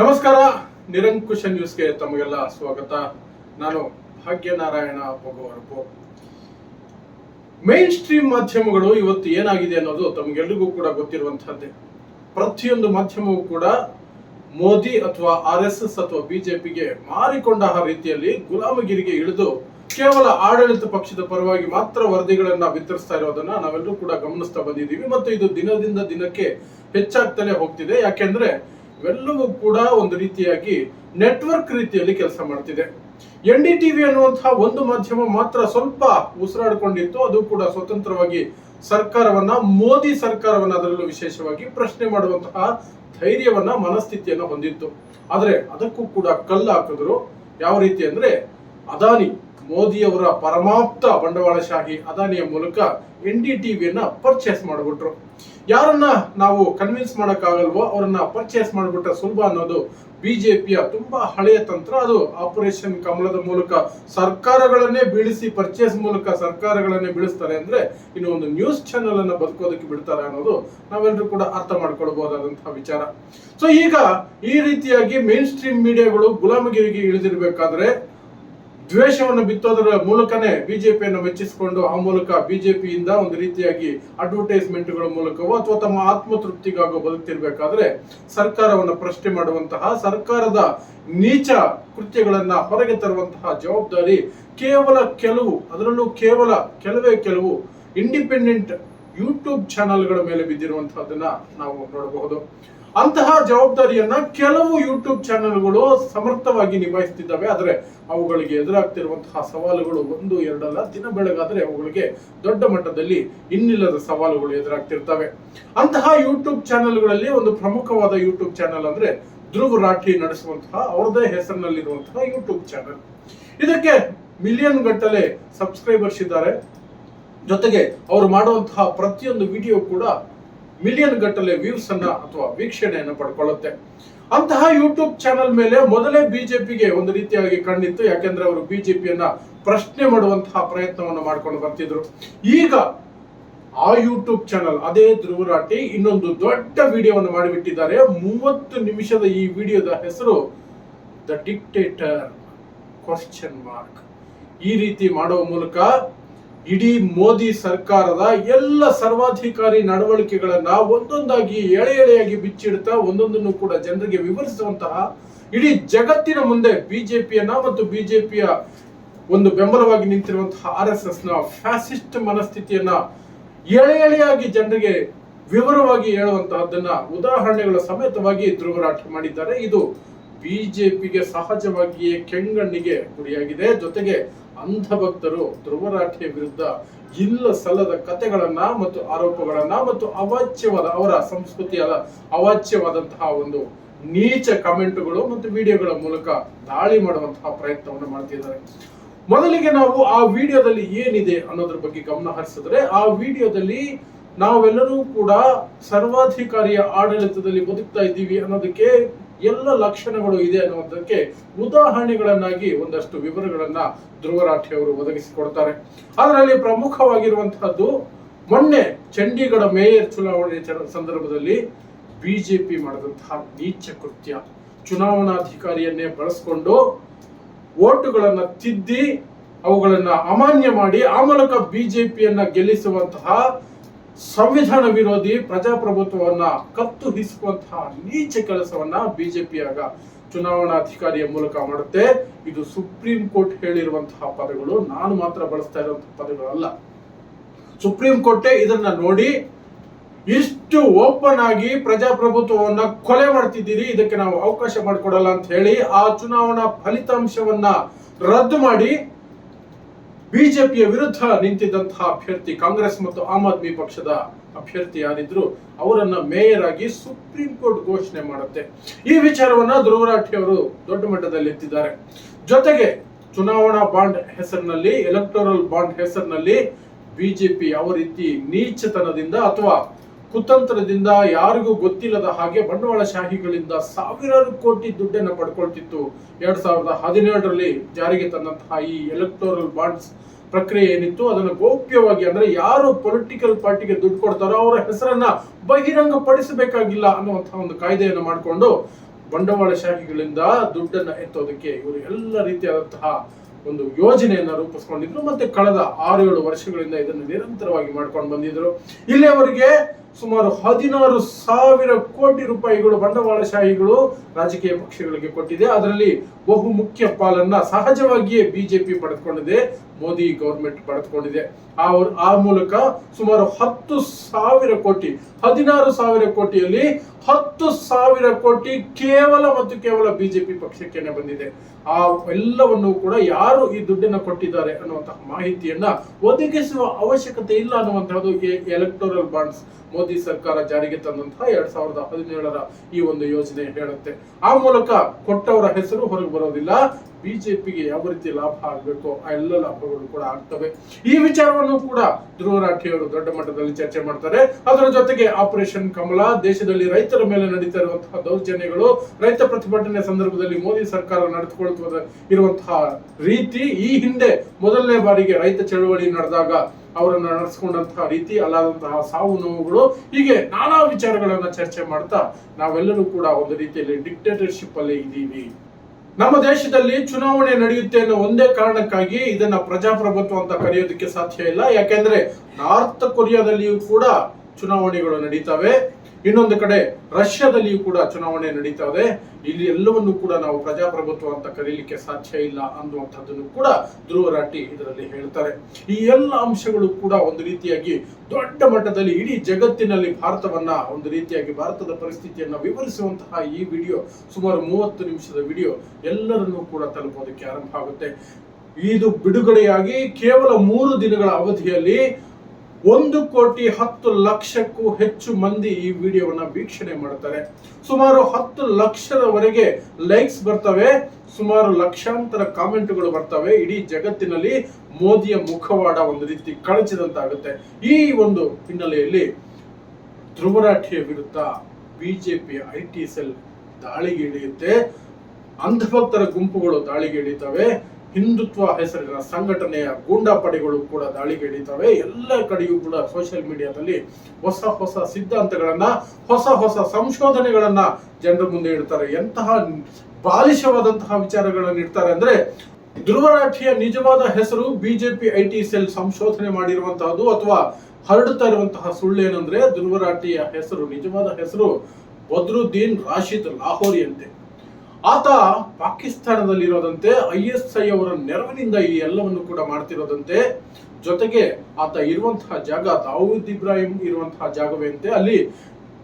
ನಮಸ್ಕಾರ, ನಿರಂಕುಶ ನ್ಯೂಸ್ಗೆ ತಮಗೆಲ್ಲ ಸ್ವಾಗತ. ನಾನು ಭಾಗ್ಯನಾರಾಯಣ ಭಗವರಪು ಮೇನ್ ಸ್ಟ್ರೀಮ್ ಮಾಧ್ಯಮಗಳು ಇವತ್ತು ಏನಾಗಿದೆ ಅನ್ನೋದು ತಮಗೆಲ್ಲರಿಗೂ ಕೂಡ ಗೊತ್ತಿರುವಂತಹದ್ದೇ ಪ್ರತಿಯೊಂದು ಮಾಧ್ಯಮವೂ ಕೂಡ ಮೋದಿ ಅಥವಾ ಆರ್ ಎಸ್ ಎಸ್ ಅಥವಾ ಬಿಜೆಪಿಗೆ ಮಾರಿಕೊಂಡ ರೀತಿಯಲ್ಲಿ ಗುಲಾಮಗಿರಿಗೆ ಇಳಿದು ಕೇವಲ ಆಡಳಿತ ಪಕ್ಷದ ಪರವಾಗಿ ಮಾತ್ರ ವರದಿಗಳನ್ನ ವಿತರಿಸ್ತಾ ಇರೋದನ್ನ ನಾವೆಲ್ಲರೂ ಕೂಡ ಗಮನಿಸ್ತಾ ಬಂದಿದ್ದೀವಿ. ಮತ್ತು ಇದು ದಿನದಿಂದ ದಿನಕ್ಕೆ ಹೆಚ್ಚಾಗ್ತಾನೆ ಹೋಗ್ತಿದೆ. ಯಾಕೆಂದ್ರೆ ಇವೆಲ್ಲವೂ ಕೂಡ ಒಂದು ರೀತಿಯಾಗಿ ನೆಟ್ವರ್ಕ್ ರೀತಿಯಲ್ಲಿ ಕೆಲಸ ಮಾಡ್ತಿದೆ. ಎನ್ ಡಿ ಟಿವಿ ಅನ್ನುವಂತಹ ಒಂದು ಮಾಧ್ಯಮ ಮಾತ್ರ ಸ್ವಲ್ಪ ಉಸಿರಾಡಿಕೊಂಡಿತ್ತು, ಅದು ಕೂಡ ಸ್ವತಂತ್ರವಾಗಿ ಸರ್ಕಾರವನ್ನ, ಮೋದಿ ಸರ್ಕಾರವನ್ನ ಅದರಲ್ಲೂ ವಿಶೇಷವಾಗಿ ಪ್ರಶ್ನೆ ಮಾಡುವಂತಹ ಧೈರ್ಯವನ್ನ, ಮನಸ್ಥಿತಿಯನ್ನ ಹೊಂದಿತ್ತು. ಆದರೆ ಅದಕ್ಕೂ ಕೂಡ ಕಲ್ಲು ಹಾಕಿದ್ರು. ಯಾವ ರೀತಿ ಅಂದ್ರೆ, ಅದಾನಿ ಮೋದಿಯವರ ಪರಮಾಪ್ತ ಬಂಡವಾಳಶಾಹಿ ಅದಾನಿಯ ಮೂಲಕ ಎನ್ ಡಿ ಟಿವಿಯನ್ನ ಪರ್ಚೇಸ್ ಮಾಡಿಬಿಟ್ರು. ಯಾರನ್ನ ನಾವು ಕನ್ವಿನ್ಸ್ ಮಾಡೋಕ್ಕಾಗಲ್ವೋ ಅವರನ್ನ ಪರ್ಚೇಸ್ ಮಾಡಿಬಿಟ್ರೆ ಸುಲಭ ಅನ್ನೋದು ಬಿಜೆಪಿಯ ತುಂಬಾ ಹಳೆಯ ತಂತ್ರ. ಅದು ಆಪರೇಷನ್ ಕಮಲದ ಮೂಲಕ ಸರ್ಕಾರಗಳನ್ನೇ ಬೀಳಿಸಿ ಪರ್ಚೇಸ್ ಮೂಲಕ ಸರ್ಕಾರಗಳನ್ನೇ ಬೀಳಿಸ್ತಾರೆ ಅಂದ್ರೆ ಇನ್ನು ಒಂದು ನ್ಯೂಸ್ ಚಾನೆಲ್ ಅನ್ನ ಬದುಕೋದಕ್ಕೆ ಬಿಡ್ತಾರೆ ಅನ್ನೋದು ನಾವೆಲ್ಲರೂ ಕೂಡ ಅರ್ಥ ಮಾಡ್ಕೊಳ್ಬಹುದಾದಂತಹ ವಿಚಾರ. ಸೊ ಈಗ ಈ ರೀತಿಯಾಗಿ ಮೇನ್ ಸ್ಟ್ರೀಮ್ ಮೀಡಿಯಾಗಳು ಗುಲಾಮಗಿರಿಗೆ ಇಳಿದಿರ್ಬೇಕಾದ್ರೆ ದ್ವೇಷವನ್ನು ಬಿತ್ತೋದರ ಮೂಲಕನೇ ಬಿಜೆಪಿಯನ್ನು ಮೆಚ್ಚಿಸಿಕೊಂಡು ಆ ಮೂಲಕ ಬಿಜೆಪಿಯಿಂದ ಒಂದು ರೀತಿಯಾಗಿ ಅಡ್ವರ್ಟೈಸ್ಮೆಂಟ್ಗಳ ಮೂಲಕವೋ ಅಥವಾ ತಮ್ಮ ಆತ್ಮತೃಪ್ತಿಗಾಗೋ ಬದುಕ್ತಿರ್ಬೇಕಾದ್ರೆ ಸರ್ಕಾರವನ್ನು ಪ್ರಶ್ನೆ ಮಾಡುವಂತಹ, ಸರ್ಕಾರದ ನೀಚ ಕೃತ್ಯಗಳನ್ನ ಹೊರಗೆ ತರುವಂತಹ ಜವಾಬ್ದಾರಿ ಕೇವಲ ಕೆಲವು, ಅದರಲ್ಲೂ ಕೇವಲ ಕೆಲವೇ ಕೆಲವು ಇಂಡಿಪೆಂಡೆಂಟ್ ಯೂಟ್ಯೂಬ್ ಚಾನೆಲ್ಗಳ ಮೇಲೆ ಬಿದ್ದಿರುವಂತಹದನ್ನ ನಾವು ನೋಡಬಹುದು. ಅಂತಹ ಜವಾಬ್ದಾರಿಯನ್ನ ಕೆಲವು ಯೂಟ್ಯೂಬ್ ಚಾನೆಲ್ಗಳು ಸಮರ್ಥವಾಗಿ ನಿಭಾಯಿಸ್ತಿದ್ದಾವೆ. ಆದರೆ ಅವುಗಳಿಗೆ ಎದುರಾಗ್ತಿರುವಂತಹ ಸವಾಲುಗಳು ಒಂದು, ಎರಡಲ್ಲ, ದಿನ ಬೆಳಗಾದ್ರೆ ಅವುಗಳಿಗೆ ದೊಡ್ಡ ಮಟ್ಟದಲ್ಲಿ ಇನ್ನಿಲ್ಲದ ಸವಾಲುಗಳು ಎದುರಾಗ್ತಿರ್ತವೆ. ಅಂತಹ ಯೂಟ್ಯೂಬ್ ಚಾನೆಲ್ಗಳಲ್ಲಿ ಒಂದು ಪ್ರಮುಖವಾದ ಯೂಟ್ಯೂಬ್ ಚಾನೆಲ್ ಅಂದ್ರೆ ಧ್ರುವ್ ರಾಠಿ ನಡೆಸುವಂತಹ ಅವರದೇ ಹೆಸರಿನಲ್ಲಿರುವಂತಹ ಯೂಟ್ಯೂಬ್ ಚಾನೆಲ್ ಇದಕ್ಕೆ ಮಿಲಿಯನ್ ಗಟ್ಟಲೆ ಸಬ್ಸ್ಕ್ರೈಬರ್ಸ್ ಇದ್ದಾರೆ. ಜೊತೆಗೆ ಅವರು ಮಾಡುವಂತಹ ಪ್ರತಿಯೊಂದು ವಿಡಿಯೋ ಕೂಡ ಮಿಲಿಯನ್ ಗಟ್ಟಲೆ ವ್ಯೂಸ್ ಅನ್ನ ಅಥವಾ ವೀಕ್ಷಣೆಯನ್ನು ಪಡ್ಕೊಳ್ಳುತ್ತೆ. ಅಂತಹ ಯೂಟ್ಯೂಬ್ ಚಾನೆಲ್ ಮೇಲೆ ಮೊದಲೇ ಬಿಜೆಪಿಗೆ ಒಂದು ರೀತಿಯಾಗಿ ಕಣ್ಣಿತ್ತು. ಯಾಕೆಂದ್ರೆ ಅವರು ಬಿಜೆಪಿಯನ್ನ ಪ್ರಶ್ನೆ ಮಾಡುವಂತಹ ಪ್ರಯತ್ನವನ್ನು ಮಾಡ್ಕೊಂಡು ಬರ್ತಿದ್ರು. ಈಗ ಆ ಯೂಟ್ಯೂಬ್ ಚಾನಲ್ ಅದೇ ಧ್ರುವರಾಟಿ ಇನ್ನೊಂದು ದೊಡ್ಡ ವಿಡಿಯೋವನ್ನು ಮಾಡಿಬಿಟ್ಟಿದ್ದಾರೆ. ಮೂವತ್ತು ನಿಮಿಷದ ಈ ವಿಡಿಯೋದ ಹೆಸರು ದ ಡಿಕ್ಟೇಟರ್ ಕ್ವಶನ್ ಮಾರ್ಕ್ ಈ ರೀತಿ ಮಾಡುವ ಮೂಲಕ ಇಡೀ ಮೋದಿ ಸರ್ಕಾರದ ಎಲ್ಲ ಸರ್ವಾಧಿಕಾರಿ ನಡವಳಿಕೆಗಳನ್ನ ಒಂದೊಂದಾಗಿ ಎಳೆ ಎಳೆಯಾಗಿ ಬಿಚ್ಚಿಡ್ತಾ ಒಂದೊಂದನ್ನು ಕೂಡ ಜನರಿಗೆ ವಿವರಿಸುವಂತಹ ಇಡೀ ಜಗತ್ತಿನ ಮುಂದೆ ಬಿಜೆಪಿಯನ್ನ ಮತ್ತು ಬಿಜೆಪಿಯ ಒಂದು ಬೆಂಬಲವಾಗಿ ನಿಂತಿರುವಂತಹ ಆರ್ ಎಸ್ ಎಸ್ನ ಫ್ಯಾಸಿಸ್ಟ್ ಮನಸ್ಥಿತಿಯನ್ನ ಎಳೆ ಎಳೆಯಾಗಿ ಜನರಿಗೆ ವಿವರವಾಗಿ ಹೇಳುವಂತಹದ್ದನ್ನ ಉದಾಹರಣೆಗಳ ಸಮೇತವಾಗಿ ಧ್ರುವರಾಟ ಮಾಡಿದ್ದಾರೆ. ಇದು ಬಿಜೆಪಿಗೆ ಸಹಜವಾಗಿಯೇ ಕೆಂಗಣ್ಣಿಗೆ ಗುರಿಯಾಗಿದೆ. ಜೊತೆಗೆ ಅಂಧಭಕ್ತರು ಧ್ರುವರಾಠಿಯ ವಿರುದ್ಧ ಇಲ್ಲ ಸಲ್ಲದ ಕಥೆಗಳನ್ನ ಮತ್ತು ಆರೋಪಗಳನ್ನ ಮತ್ತು ಅವಾಚ್ಯವಾದ ಅವರ ಸಂಸ್ಕೃತಿಯಾದ ಅವಾಚ್ಯವಾದಂತಹ ಒಂದು ನೀಚ ಕಮೆಂಟ್ಗಳು ಮತ್ತು ವಿಡಿಯೋಗಳ ಮೂಲಕ ದಾಳಿ ಮಾಡುವಂತಹ ಪ್ರಯತ್ನವನ್ನು ಮಾಡ್ತಿದ್ದಾರೆ. ಮೊದಲಿಗೆ ನಾವು ಆ ವಿಡಿಯೋದಲ್ಲಿ ಏನಿದೆ ಅನ್ನೋದ್ರ ಬಗ್ಗೆ ಗಮನ ಹರಿಸಿದ್ರೆ, ಆ ವಿಡಿಯೋದಲ್ಲಿ ನಾವೆಲ್ಲರೂ ಕೂಡ ಸರ್ವಾಧಿಕಾರಿಯ ಆಡಳಿತದಲ್ಲಿ ಬದುಕ್ತಾ ಇದ್ದೀವಿ ಅನ್ನೋದಕ್ಕೆ ಎಲ್ಲ ಲಕ್ಷಣಗಳು ಇದೆ ಅನ್ನೋದಕ್ಕೆ ಉದಾಹರಣೆಗಳನ್ನಾಗಿ ಒಂದಷ್ಟು ವಿವರಗಳನ್ನ ಧ್ರುವರಾಠಿ ಅವರು ಒದಗಿಸಿಕೊಡ್ತಾರೆ. ಅದರಲ್ಲಿ ಪ್ರಮುಖವಾಗಿರುವಂತಹದ್ದು ಮೊನ್ನೆ ಚಂಡೀಗಢ ಮೇಯರ್ ಚುನಾವಣೆ ಸಂದರ್ಭದಲ್ಲಿ ಬಿಜೆಪಿ ಮಾಡಿದಂತಹ ನೀಚ ಕೃತ್ಯ. ಚುನಾವಣಾಧಿಕಾರಿಯನ್ನೇ ಬಳಸ್ಕೊಂಡು ಓಟುಗಳನ್ನ ತಿದ್ದಿ ಅವುಗಳನ್ನ ಅಮಾನ್ಯ ಮಾಡಿ ಆ ಮೂಲಕ ಬಿಜೆಪಿಯನ್ನ ಗೆಲ್ಲಿಸುವಂತಹ ಸಂವಿಧಾನ ವಿರೋಧಿ ಪ್ರಜಾಪ್ರಭುತ್ವವನ್ನ ಕತ್ತು ಹಿಸುವಂತಹ ನೀಚ ಕೆಲಸವನ್ನ ಬಿಜೆಪಿ ಆಗ ಚುನಾವಣಾಧಿಕಾರಿಯ ಮೂಲಕ ಮಾಡುತ್ತೆ. ಇದು ಸುಪ್ರೀಂ ಕೋರ್ಟ್ ಹೇಳಿರುವಂತಹ ಪದಗಳು. ನಾನು ಮಾತ್ರ ಬಳಸ್ತಾ ಇರುವಂತಹ ಪದಗಳಲ್ಲ. ಸುಪ್ರೀಂ ಕೋರ್ಟೇ ಇದನ್ನ ನೋಡಿ ಇಷ್ಟು ಓಪನ್ ಆಗಿ ಪ್ರಜಾಪ್ರಭುತ್ವವನ್ನ ಕೊಲೆ ಮಾಡ್ತಿದ್ದೀರಿ. ಇದಕ್ಕೆ ನಾವು ಅವಕಾಶ ಮಾಡಿಕೊಡಲ್ಲ ಅಂತ ಹೇಳಿ ಆ ಚುನಾವಣಾ ಫಲಿತಾಂಶವನ್ನ ರದ್ದು ಮಾಡಿ ಬಿಜೆಪಿಯ ವಿರುದ್ಧ ನಿಂತಿದ್ದಂತಹ ಅಭ್ಯರ್ಥಿ ಕಾಂಗ್ರೆಸ್ ಮತ್ತು ಆಮ್ ಆದ್ಮಿ ಪಕ್ಷದ ಅಭ್ಯರ್ಥಿ ಯಾರಿದ್ರು ಅವರನ್ನ ಮೇಯರ್ ಆಗಿ ಸುಪ್ರೀಂ ಕೋರ್ಟ್ ಘೋಷಣೆ ಮಾಡುತ್ತೆ. ಈ ವಿಚಾರವನ್ನ ಧ್ರುವರಾಠಿ ಅವರು ದೊಡ್ಡ ಮಟ್ಟದಲ್ಲಿ ಎತ್ತಿದ್ದಾರೆ. ಜೊತೆಗೆ ಚುನಾವಣಾ ಬಾಂಡ್ ಹೆಸರಿನಲ್ಲಿ ಎಲೆಕ್ಟೋರಲ್ ಬಾಂಡ್ ಹೆಸರಿನಲ್ಲಿ ಬಿಜೆಪಿ ಯಾವ ರೀತಿ ನೀಚತನದಿಂದ ಅಥವಾ ಕುತಂತ್ರದಿಂದ ಯಾರಿಗೂ ಗೊತ್ತಿಲ್ಲದ ಹಾಗೆ ಬಂಡವಾಳಶಾಹಿಗಳಿಂದ ಸಾವಿರಾರು ಕೋಟಿ ದುಡ್ಡನ್ನು ಪಡ್ಕೊಳ್ತಿತ್ತು. ಎರಡ್ ಸಾವಿರದ ಹದಿನೇಳರಲ್ಲಿ ಜಾರಿಗೆ ತಂದಂತಹ ಈ ಎಲೆಕ್ಟೋರಲ್ ಬಾಂಡ್ಸ್ ಪ್ರಕ್ರಿಯೆ ಏನಿತ್ತು, ಅದನ್ನು ಗೌಪ್ಯವಾಗಿ ಅಂದ್ರೆ ಯಾರು ಪೊಲಿಟಿಕಲ್ ಪಾರ್ಟಿಗೆ ದುಡ್ಡು ಕೊಡ್ತಾರೋ ಅವರ ಹೆಸರನ್ನ ಬಹಿರಂಗ ಪಡಿಸಬೇಕಾಗಿಲ್ಲ ಅನ್ನುವಂತಹ ಒಂದು ಕಾಯ್ದೆಯನ್ನು ಮಾಡಿಕೊಂಡು ಬಂಡವಾಳಶಾಹಿಗಳಿಂದ ದುಡ್ಡನ್ನು ಎತ್ತೋದಕ್ಕೆ ಇವರು ಎಲ್ಲ ರೀತಿಯಾದಂತಹ ಒಂದು ಯೋಜನೆಯನ್ನ ರೂಪಿಸ್ಕೊಂಡಿದ್ರು. ಮತ್ತೆ ಕಳೆದ ಆರು ಏಳು ವರ್ಷಗಳಿಂದ ಇದನ್ನು ನಿರಂತರವಾಗಿ ಮಾಡ್ಕೊಂಡು ಬಂದಿದ್ರು. ಇಲ್ಲಿಯವರೆಗೆ ಸುಮಾರು ಹದಿನಾರು ಸಾವಿರ ಕೋಟಿ ರೂಪಾಯಿಗಳು ಬಂಡವಾಳಶಾಹಿಗಳು ರಾಜಕೀಯ ಪಕ್ಷಗಳಿಗೆ ಕೊಟ್ಟಿದೆ. ಅದರಲ್ಲಿ ಬಹು ಮುಖ್ಯ ಪಾಲನ್ನ ಸಹಜವಾಗಿಯೇ ಬಿಜೆಪಿ ಪಡೆದುಕೊಂಡಿದೆ, ಮೋದಿ ಗೌರ್ಮೆಂಟ್ ಪಡೆದುಕೊಂಡಿದೆ. ಆ ಆ ಮೂಲಕ ಸುಮಾರು ಹತ್ತು ಸಾವಿರ ಕೋಟಿ, ಹದಿನಾರು ಸಾವಿರ ಕೋಟಿಯಲ್ಲಿ ಹತ್ತು ಸಾವಿರ ಕೋಟಿ ಕೇವಲ ಮತ್ತು ಕೇವಲ ಬಿಜೆಪಿ ಪಕ್ಷಕ್ಕೆ ಬಂದಿದೆ. ಆ ಎಲ್ಲವನ್ನು ಕೂಡ ಯಾರು ಈ ದುಡ್ಡನ್ನ ಕೊಟ್ಟಿದ್ದಾರೆ ಅನ್ನುವಂತಹ ಮಾಹಿತಿಯನ್ನ ಒದಗಿಸುವ ಅವಶ್ಯಕತೆ ಇಲ್ಲ ಅನ್ನುವಂತಹದ್ದು ಎಲೆಕ್ಟೋರಲ್ ಬಾಂಡ್ಸ್ ಮೋದಿ ಸರ್ಕಾರ ಜಾರಿಗೆ ತಂದಂತಹ ಎರಡ್ ಸಾವಿರದ ಹದಿನೇಳರ ಈ ಒಂದು ಯೋಜನೆ ಹೇಳುತ್ತೆ. ಆ ಮೂಲಕ ಕೊಟ್ಟವರ ಹೆಸರು ಹೊರಗೆ ಬರೋದಿಲ್ಲ. ಬಿಜೆಪಿಗೆ ಯಾವ ರೀತಿ ಲಾಭ ಆಗಬೇಕು ಆ ಎಲ್ಲ ಲಾಭಗಳು ಕೂಡ ಆಗ್ತವೆ. ಈ ವಿಚಾರವನ್ನು ಕೂಡ ಧ್ರುವ ರಾಠಿಯವರು ದೊಡ್ಡ ಮಟ್ಟದಲ್ಲಿ ಚರ್ಚೆ ಮಾಡ್ತಾರೆ. ಅದರ ಜೊತೆಗೆ ಆಪರೇಷನ್ ಕಮಲ ದೇಶದಲ್ಲಿ ರೈತರ ಮೇಲೆ ನಡೀತಾ ಇರುವಂತಹ ದೌರ್ಜನ್ಯಗಳು, ರೈತ ಪ್ರತಿಭಟನೆ ಸಂದರ್ಭದಲ್ಲಿ ಮೋದಿ ಸರ್ಕಾರ ನಡೆದುಕೊಳ್ಳುತ್ತ ಇರುವಂತಹ ರೀತಿ ಈ ಹಿಂದೆ ಮೊದಲನೇ ಬಾರಿಗೆ ರೈತ ಚಳವಳಿ ನಡೆದಾಗ ಅವರನ್ನ ನಡೆಸ್ಕೊಂಡಂತಹ ರೀತಿ ಅಲ್ಲಾದಂತಹ ಸಾವು ನೋವುಗಳು ಹೀಗೆ ನಾನಾ ವಿಚಾರಗಳನ್ನು ಚರ್ಚೆ ಮಾಡ್ತಾ ನಾವೆಲ್ಲರೂ ಕೂಡ ಒಂದು ರೀತಿಯಲ್ಲಿ ಡಿಕ್ಟೇಟರ್ಶಿಪ್ ಅಲ್ಲಿ ಇದ್ದೀವಿ. ನಮ್ಮ ದೇಶದಲ್ಲಿ ಚುನಾವಣೆ ನಡೆಯುತ್ತೆ ಅನ್ನೋ ಒಂದೇ ಕಾರಣಕ್ಕಾಗಿ ಇದನ್ನ ಪ್ರಜಾಪ್ರಭುತ್ವ ಅಂತ ಕರೆಯೋದಕ್ಕೆ ಸಾಧ್ಯ ಇಲ್ಲ. ಯಾಕೆಂದ್ರೆ ನಾರ್ತ್ ಕೊರಿಯಾದಲ್ಲಿಯೂ ಕೂಡ ಚುನಾವಣೆಗಳು ನಡೀತವೆ. ಇನ್ನೊಂದು ಕಡೆ ರಷ್ಯಾದಲ್ಲಿಯೂ ಕೂಡ ಚುನಾವಣೆ ನಡೀತಾ ಇದೆ. ಇಲ್ಲಿ ಎಲ್ಲವನ್ನೂ ಕೂಡ ನಾವು ಪ್ರಜಾಪ್ರಭುತ್ವ ಅಂತ ಕರೀಲಿಕ್ಕೆ ಸಾಧ್ಯ ಇಲ್ಲ ಅನ್ನುವಂಥದ್ದನ್ನು ಕೂಡ ಧ್ರುವ ರಾಟಿ ಇದರಲ್ಲಿ ಹೇಳ್ತಾರೆ. ಈ ಎಲ್ಲ ಅಂಶಗಳು ಕೂಡ ಒಂದು ರೀತಿಯಾಗಿ ದೊಡ್ಡ ಮಟ್ಟದಲ್ಲಿ ಇಡೀ ಜಗತ್ತಿನಲ್ಲಿ ಭಾರತವನ್ನ ಒಂದು ರೀತಿಯಾಗಿ ಭಾರತದ ಪರಿಸ್ಥಿತಿಯನ್ನ ವಿವರಿಸುವಂತಹ ಈ ವಿಡಿಯೋ ಸುಮಾರು ಮೂವತ್ತು ನಿಮಿಷದ ವಿಡಿಯೋ ಎಲ್ಲರನ್ನೂ ಕೂಡ ತಲುಪೋದಕ್ಕೆ ಆರಂಭ ಆಗುತ್ತೆ. ಇದು ಬಿಡುಗಡೆಯಾಗಿ ಕೇವಲ ಮೂರು ದಿನಗಳ ಅವಧಿಯಲ್ಲಿ ಒಂದು ಕೋಟಿ ಹತ್ತು ಲಕ್ಷಕ್ಕೂ ಹೆಚ್ಚು ಮಂದಿ ಈ ವಿಡಿಯೋವನ್ನ ವೀಕ್ಷಣೆ ಮಾಡ್ತಾರೆ ಸುಮಾರು ಹತ್ತು ಲಕ್ಷದವರೆಗೆ ಲೈಕ್ಸ್ ಬರ್ತವೆ, ಸುಮಾರು ಲಕ್ಷಾಂತರ ಕಾಮೆಂಟ್ಗಳು ಬರ್ತವೆ. ಇಡೀ ಜಗತ್ತಿನಲ್ಲಿ ಮೋದಿಯ ಮುಖವಾಡ ಒಂದು ರೀತಿ ಕಳಚಿದಂತಾಗುತ್ತೆ. ಈ ಒಂದು ಹಿನ್ನೆಲೆಯಲ್ಲಿ ಧ್ರುವರಾಠಿಯ ವಿರುದ್ಧ ಬಿಜೆಪಿ ಐ ಟಿ ಸೆಲ್ ದಾಳಿಗೆ ಇಳಿಯುತ್ತೆ. ಅಂಧಭಕ್ತರ ಗುಂಪುಗಳು ದಾಳಿಗೆ ಇಳಿತವೆ. ಹಿಂದುತ್ವ ಹೆಸರಿನ ಸಂಘಟನೆಯ ಗೂಂಡಾ ಪಡೆಗಳು ಕೂಡ ದಾಳಿಗೆ ಹಿಡಿತವೆ ಎಲ್ಲ ಕಡೆಯೂ ಕೂಡ ಸೋಷಿಯಲ್ ಮೀಡಿಯಾದಲ್ಲಿ ಹೊಸ ಹೊಸ ಸಿದ್ಧಾಂತಗಳನ್ನ, ಹೊಸ ಹೊಸ ಸಂಶೋಧನೆಗಳನ್ನ ಜನರ ಮುಂದೆ ಇಡ್ತಾರೆ. ಎಂತಹ ಬಾಲಿಶವಾದಂತಹ ವಿಚಾರಗಳನ್ನು ಇಡ್ತಾರೆ ಅಂದ್ರೆ ಧ್ರುವರಾಠಿಯ ನಿಜವಾದ ಹೆಸರು ಬಿಜೆಪಿ ಐ ಟಿ ಸೆಲ್ ಸಂಶೋಧನೆ ಮಾಡಿರುವಂತಹದ್ದು ಅಥವಾ ಹರಡುತ್ತಾ ಇರುವಂತಹ ಸುಳ್ಳೇನಂದ್ರೆ ಧ್ರುವರಾಠಿಯ ಹೆಸರು, ನಿಜವಾದ ಹೆಸರು ಬದ್ರುದ್ದೀನ್ ರಾಶಿದ್ ಲಾಹೋರಿ ಅಂತೆ ಆತ ಪಾಕಿಸ್ತಾನದಲ್ಲಿರೋದಂತೆ ಐ ಎಸ್ ಐ ಅವರ ನೆರವಿನಿಂದ ಈ ಎಲ್ಲವನ್ನು ಕೂಡ ಮಾಡ್ತಿರೋದಂತೆ. ಜೊತೆಗೆ ಆತ ಇರುವಂತಹ ಜಾಗ ದಾವೂದ್ ಇಬ್ರಾಹಿಂ ಇರುವಂತಹ ಜಾಗವೇ ಅಂತೆ. ಅಲ್ಲಿ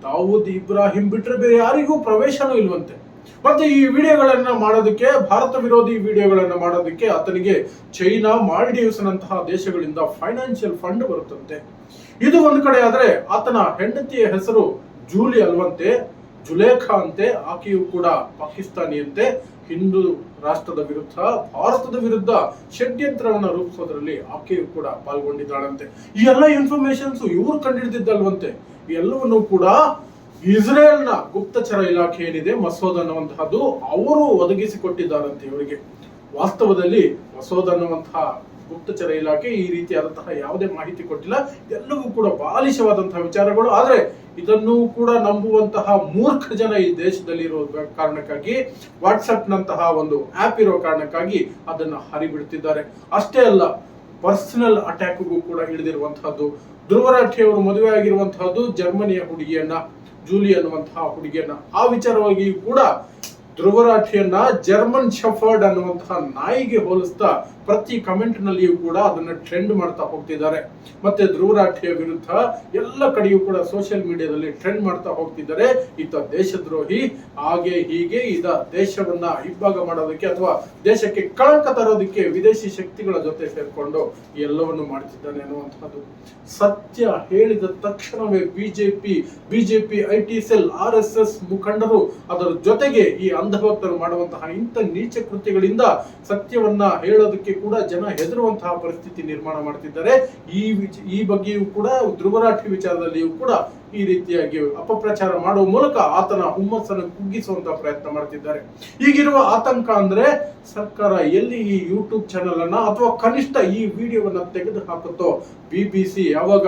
ದಾವೂದ್ ಇಬ್ರಾಹಿಂ ಬಿಟ್ಟರೆ ಬೇರೆ ಯಾರಿಗೂ ಪ್ರವೇಶನೂ ಇಲ್ವಂತೆ. ಮತ್ತೆ ಈ ವಿಡಿಯೋಗಳನ್ನ ಮಾಡೋದಕ್ಕೆ, ಭಾರತ ವಿರೋಧಿ ವಿಡಿಯೋಗಳನ್ನ ಮಾಡೋದಕ್ಕೆ ಆತನಿಗೆ ಚೈನಾ ಮಾಲ್ಡೀವ್ಸ್ ನಂತಹ ದೇಶಗಳಿಂದ ಫೈನಾನ್ಷಿಯಲ್ ಫಂಡ್ ಬರುತ್ತಂತೆ. ಇದು ಒಂದು ಕಡೆ ಆದ್ರೆ ಆತನ ಹೆಂಡತಿಯ ಹೆಸರು ಜೂಲಿ ಅಲ್ವಂತೆ. ಜುಲೇಖಾ ಅಂತೆ ಆಕೆಯು ಕೂಡ ಪಾಕಿಸ್ತಾನಿಯಂತೆ, ಹಿಂದೂ ರಾಷ್ಟ್ರದ ವಿರುದ್ಧ, ಭಾರತದ ವಿರುದ್ಧ ಷಡ್ಯಂತ್ರವನ್ನು ರೂಪಿಸೋದ್ರಲ್ಲಿ ಆಕೆಯು ಕೂಡ ಪಾಲ್ಗೊಂಡಿದ್ದಾಳಂತೆ. ಈ ಎಲ್ಲ ಇನ್ಫಾರ್ಮೇಶನ್ಸ್ ಇವರು ಕಂಡಿಡಿದಿದ್ದಲ್ವಂತೆ. ಈ ಎಲ್ಲವನ್ನು ಕೂಡ ಇಸ್ರೇಲ್ನ ಗುಪ್ತಚರ ಇಲಾಖೆ ಏನಿದೆ ಮಸೋದ್ ಅನ್ನುವಂತಹದ್ದು ಅವರು ಒದಗಿಸಿಕೊಟ್ಟಿದ್ದಾರಂತೆ ಇವರಿಗೆ. ವಾಸ್ತವದಲ್ಲಿ ಮಸೂದ್ ಅನ್ನುವಂತಹ ಗುಪ್ತಚರ ಇಲಾಖೆ ಈ ರೀತಿಯಾದಂತಹ ಯಾವುದೇ ಮಾಹಿತಿ ಕೊಟ್ಟಿಲ್ಲ. ಎಲ್ಲವೂ ಕೂಡ ಬಾಲಿಶವಾದಂತಹ ವಿಚಾರಗಳು. ಆದರೆ ಇದನ್ನು ಕೂಡ ನಂಬುವಂತಹ ಮೂರ್ಖ ಜನ ಈ ದೇಶದಲ್ಲಿ ಇರೋ ಕಾರಣಕ್ಕಾಗಿ ವಾಟ್ಸಪ್ನಂತಹ ಒಂದು ಆಪ್ ಇರೋ ಕಾರಣಕ್ಕಾಗಿ ಅದನ್ನ ಹರಿಬಿಡುತ್ತಿದ್ದಾರೆ ಅಷ್ಟೇ ಅಲ್ಲ ಪರ್ಸನಲ್ ಅಟ್ಯಾಕ್ಗೂ ಕೂಡ ಹಿಡಿದಿರುವಂತಹದ್ದು ಧ್ರುವರಾಠಿ ಅವರು ಮದುವೆ ಆಗಿರುವಂತಹದ್ದು ಜರ್ಮನಿಯ ಹುಡುಗಿಯನ್ನ, ಜೂಲಿ ಅನ್ನುವಂತಹ ಹುಡುಗಿಯನ್ನ. ಆ ವಿಚಾರವಾಗಿ ಕೂಡ ಧ್ರುವರಾಠಿಯನ್ನ ಜರ್ಮನ್ ಶಫರ್ಡ್ ಅನ್ನುವಂತಹ ನಾಯಿಗೆ ಹೋಲಿಸ್ತಾ ಪ್ರತಿ ಕಮೆಂಟ್ ನಲ್ಲಿಯೂ ಕೂಡ ಅದನ್ನ ಟ್ರೆಂಡ್ ಮಾಡ್ತಾ ಹೋಗ್ತಿದ್ದಾರೆ. ಮತ್ತೆ ಧ್ರುವರಾಠಿಯ ವಿರುದ್ಧ ಎಲ್ಲ ಕಡೆಯೂ ಕೂಡ ಸೋಷಿಯಲ್ ಮೀಡಿಯಾದಲ್ಲಿ ಟ್ರೆಂಡ್ ಮಾಡ್ತಾ ಹೋಗ್ತಿದ್ದಾರೆ. ಈತ ದೇಶದ್ರೋಹಿ, ಹಾಗೆ ಹೀಗೆ ಇದ ದೇಶವನ್ನ ಇಬ್ಬಾಗ ಮಾಡೋದಕ್ಕೆ ಅಥವಾ ದೇಶಕ್ಕೆ ಕಳಂಕ ತರೋದಕ್ಕೆ ವಿದೇಶಿ ಶಕ್ತಿಗಳ ಜೊತೆ ಸೇರ್ಕೊಂಡು ಎಲ್ಲವನ್ನು ಮಾಡ್ತಿದ್ದಾನೆ ಅನ್ನುವಂಥದ್ದು ಸತ್ಯ ಹೇಳಿದ ತಕ್ಷಣವೇ BJP BJP I T cell R S S ಮುಖಂಡರು ಅದರ ಜೊತೆಗೆ ಈ ಅಂಧಭಕ್ತರು ಮಾಡುವಂತಹ ಇಂಥ ನೀಚ ಕೃತ್ಯಗಳಿಂದ ಸತ್ಯವನ್ನ ಹೇಳೋದಕ್ಕೆ ಕೂಡ ಜನ ಹೆದರುವಂತಹ ಪರಿಸ್ಥಿತಿ ನಿರ್ಮಾಣ ಮಾಡ್ತಿದ್ದಾರೆ. ಈ ಈ ಬಗ್ಗೆಯೂ ಕೂಡ ಧ್ರುವರಾಠಿ ವಿಚಾರದಲ್ಲಿಯೂ ಕೂಡ ಈ ರೀತಿಯಾಗಿ ಅಪಪ್ರಚಾರ ಮಾಡುವ ಮೂಲಕ ಆತನ ಹುಮ್ಮಸ್ಸನ್ನು ಕುಗ್ಗಿಸುವಂತ ಪ್ರಯತ್ನ ಮಾಡ್ತಿದ್ದಾರೆ. ಈಗಿರುವ ಆತಂಕ ಅಂದ್ರೆ ಸರ್ಕಾರ ಎಲ್ಲಿ ಈ ಯೂಟ್ಯೂಬ್ ಚಾನೆಲ್ ಅನ್ನ ಅಥವಾ ಕನಿಷ್ಠ ಈ ವಿಡಿಯೋವನ್ನ ತೆಗೆದು ಹಾಕುತ್ತೋ ಬಿ ಬಿ ಸಿ ಯಾವಾಗ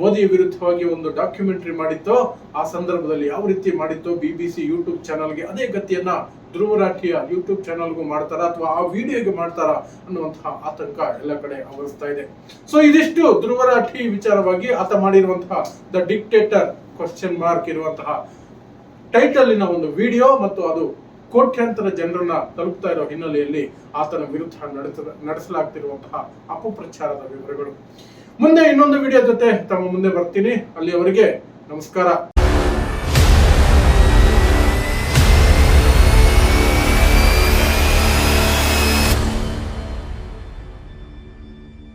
ಮೋದಿ ವಿರುದ್ಧವಾಗಿ ಒಂದು ಡಾಕ್ಯುಮೆಂಟರಿ ಮಾಡಿತ್ತೋ, ಆ ಸಂದರ್ಭದಲ್ಲಿ ಯಾವ ರೀತಿ ಮಾಡಿತ್ತೋ ಬಿ ಬಿ ಸಿ ಯೂಟ್ಯೂಬ್ ಚಾನಲ್ಗೆ ಅದೇ ಗತಿಯನ್ನ ಧ್ರುವ ರಾಠಿಯ ಯೂಟ್ಯೂಬ್ ಚಾನಲ್ಗೂ ಮಾಡ್ತಾರಾ ಅಥವಾ ಆ ವಿಡಿಯೋಗೆ ಮಾಡ್ತಾರಾ ಅನ್ನುವಂತಹ ಆತಂಕ ಎಲ್ಲ ಕಡೆ ಆವರಿಸ್ತಾ ಇದೆ. ಸೊ ಇದಿಷ್ಟು ಧ್ರುವ ರಾಠಿ ವಿಚಾರವಾಗಿ ಆತ ಮಾಡಿರುವಂತಹ ದ ಡಿಕ್ಟೇಟರ್ ಕ್ವಶನ್ ಮಾರ್ಕ್ ಇರುವಂತಹ ಟೈಟಲಿನ ಒಂದು ವಿಡಿಯೋ ಮತ್ತು ಅದು ಕೋಟ್ಯಾಂತರ ಜನರನ್ನ ತಲುಪ್ತಾ ಇರೋ ಹಿನ್ನೆಲೆಯಲ್ಲಿ ಆತನ ವಿರುದ್ಧ ನಡೆಸ, ನಡೆಸಲಾಗ್ತಿರುವಂತಹ ಅಪಪ್ರಚಾರದ ವಿವರಗಳು. ಮುಂದೆ ಇನ್ನೊಂದು ವಿಡಿಯೋ ಜೊತೆ ತಮ್ಮ ಮುಂದೆ ಬರ್ತೀನಿ. ಅಲ್ಲಿಯವರೆಗೆ ನಮಸ್ಕಾರ.